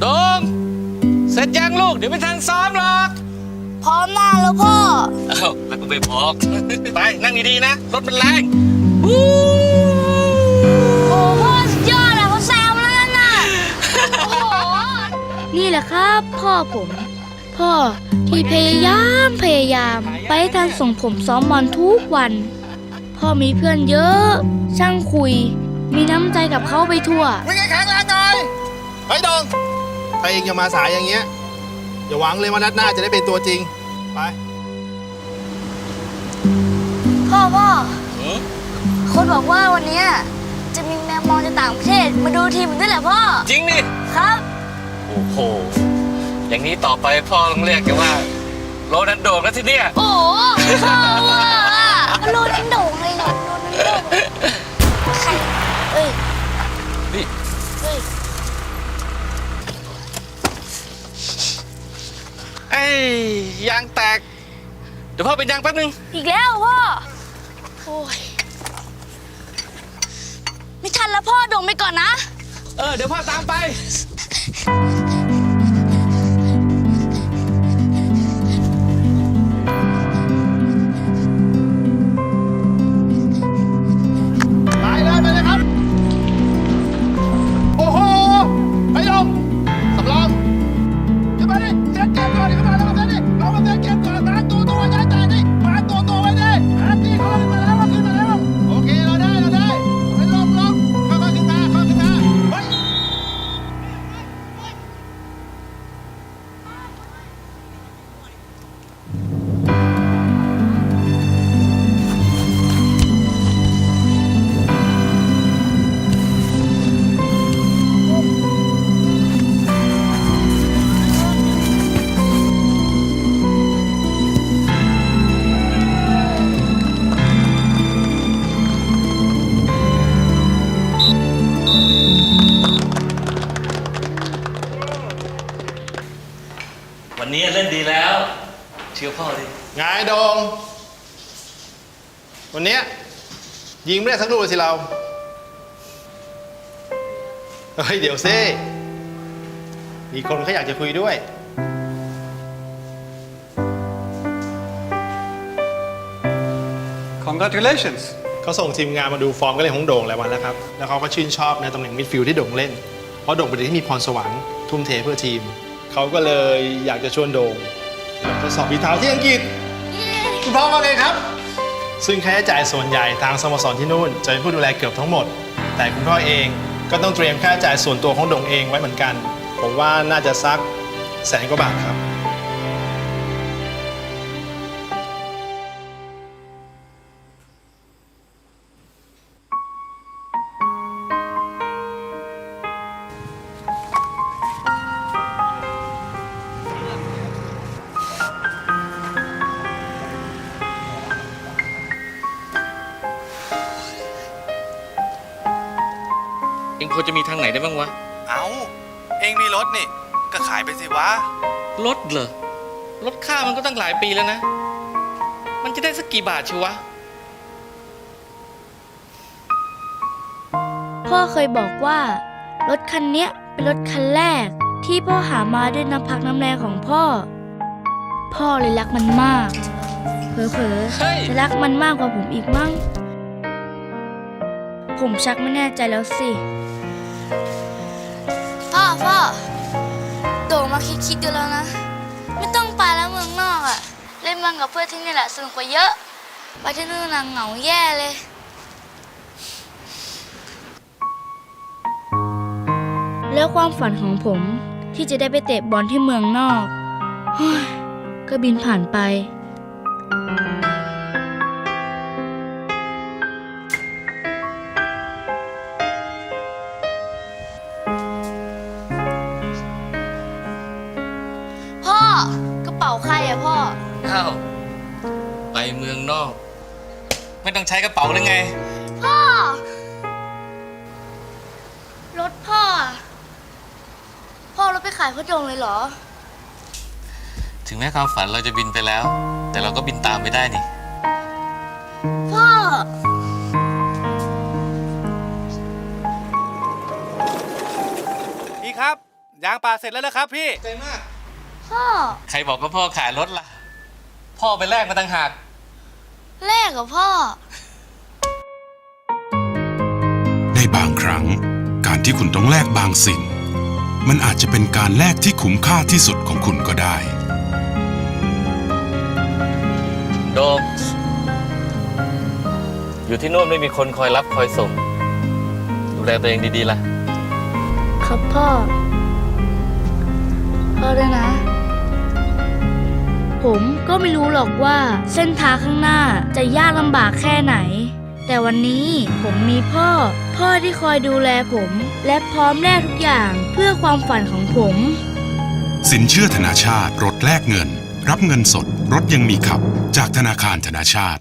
โดม เสร็จยังลูก เดี๋ยวไม่ทันซ้อมหรอกพร้อมหน้าแล้วพ่อเอ้าแล้วก็ไปบอก ไป นั่งดีๆนะ รถมันแรงวู้โอ้พ่อสุดยอดอะเขาแซวมาแล้วน่ะโอ้โหนี่แหละครับ พ่อผม พ่อที่พยายามพยายาม ไปให้ทันส่งผมซ้อมบอลทุกวัน พ่อมีเพื่อนเยอะ ช่างคุย มีน้ำใจกับเขาไปทั่ว วิ่งให้แข็งแรงหน่อย เฮ้ยดงถ้าเองจะมาสายอย่างเงี้ยอย่าหวังเลยว่านัดหน้าจะได้เป็นตัวจริง ไปพ่อพ่อหือคนบอกว่าวันเนี้ยจะมีแมวมองจากต่างประเทศมาดูทีมด้วยแหละพ่อ จริงดิครับ โอ้โห อย่างนี้ต่อไปพ่อต้องเรียกกันว่า โรนันโดแล้วทีเนี้ยโอ้โหพ่อว่าโรนัลโด ดี๋ยวพ่อเป็นยางแป๊บนึง อีกแล้วพ่อ โอ้ย ไม่ทันแล้วพ่อโด่งไปก่อนนะ เออ เดี๋ยวพ่อตามไปไป นนี้เล่นดีแล้ว เชื่อพ่อดิไงดง วันเนี้ยยิงไม่ได้สักลูกเลยสิเรา เฮ้ย เดี๋ยวซิมีคนเขาอยากจะคุยด้วย Congratulations. เขาส่งทีมงานมาดูฟอร์มก็เล่นของโด่งหลายวันแล้วครับ แล้วเขาก็ชื่นชอบในตำแหน่งมิดฟิลด์ที่โด่งเล่น เพราะโด่งเป็นเด็กที่มีพรสวรรค์ทุ่มเทเพื่อทีม เขาก็เลยอยากจะชวนโด่งมาทดสอบฝีเท้าที่อังกฤษคุณพ่อว่าไงครับ ซึ่งค่าใช้จ่ายส่วนใหญ่ทางสโมสรที่นู่นจะเป็นผู้ดูแลเกือบทั้งหมด แต่คุณพ่อเองก็ต้องเตรียมค่าใช้จ่ายส่วนตัวของโด่งเองไว้เหมือนกัน ผมว่าน่าจะสักแสนกว่าบาทครับ ควรจะมีทางไหนได้บ้างวะ เอาเองมีรถนี่ ก็ขายไปสิวะ รถเหรอ รถค่ามันก็ตั้งหลายปีแล้วนะ มันจะได้สักกี่บาทชิวะ พ่อเคยบอกว่า รถคันเนี้ยเป็นรถคันแรก ที่พ่อหามาด้วยน้ำพักน้ำแรงของพ่อ พ่อเลยรักมันมาก เผลอเฮ้ย ๆจะรักมันมากกว่าผมอีกมั้ง ผมชักไม่แน่ใจแล้วสิ พ่อโด่งมาคิดคิดดูแล้วนะ ไม่ต้องไปแล้วเมืองนอกอะเล่นบอลกับเพื่อนที่นี่แหละสนุกกว่าเยอะ ไปที่นู่นน่ะเหงาแย่เลยแล้วความฝันของผมที่จะได้ไปเตะบอลที่เมืองนอกเฮ้ยก็บินผ่านไป พ่ออ้าว ไปเมืองนอก ไม่ต้องใช้กระเป๋าเลยไง พ่อ รถพ่ออะพ่อรถไปขายพ่อโดงเลยเหรอ ถึงแม้ความฝันเราจะบินไปแล้ว แต่เราก็บินตามไม่ได้นี่ พ่อ พี่ครับ ยางป่าเสร็จแล้วนะครับพี่ ใจมาก พ่อ ใครบอกว่าพ่อขายรถล่ะ พ่อไปแลกมาตั้งหาก แลกกับพ่อ ในบางครั้ง การที่คุณต้องแลกบางสิ่ง มันอาจจะเป็นการแลกที่คุ้มค่าที่สุดของคุณก็ได้ โดม อยู่ที่โน่นไม่มีคนคอยรับคอยส่ง ดูแลตัวเองดีๆล่ะ ครับพ่อ พ่อด้วยนะ ผมก็ไม่รู้หรอกว่าเส้นทางข้างหน้าจะยากลำบากแค่ไหน แต่วันนี้ผมมีพ่อ พ่อที่คอยดูแลผม และพร้อมแลกทุกอย่างเพื่อความฝันของผม สินเชื่อธนาชาติรถแลกเงิน รับเงินสดรถยังมีขับ จากธนาคารธนาชาติ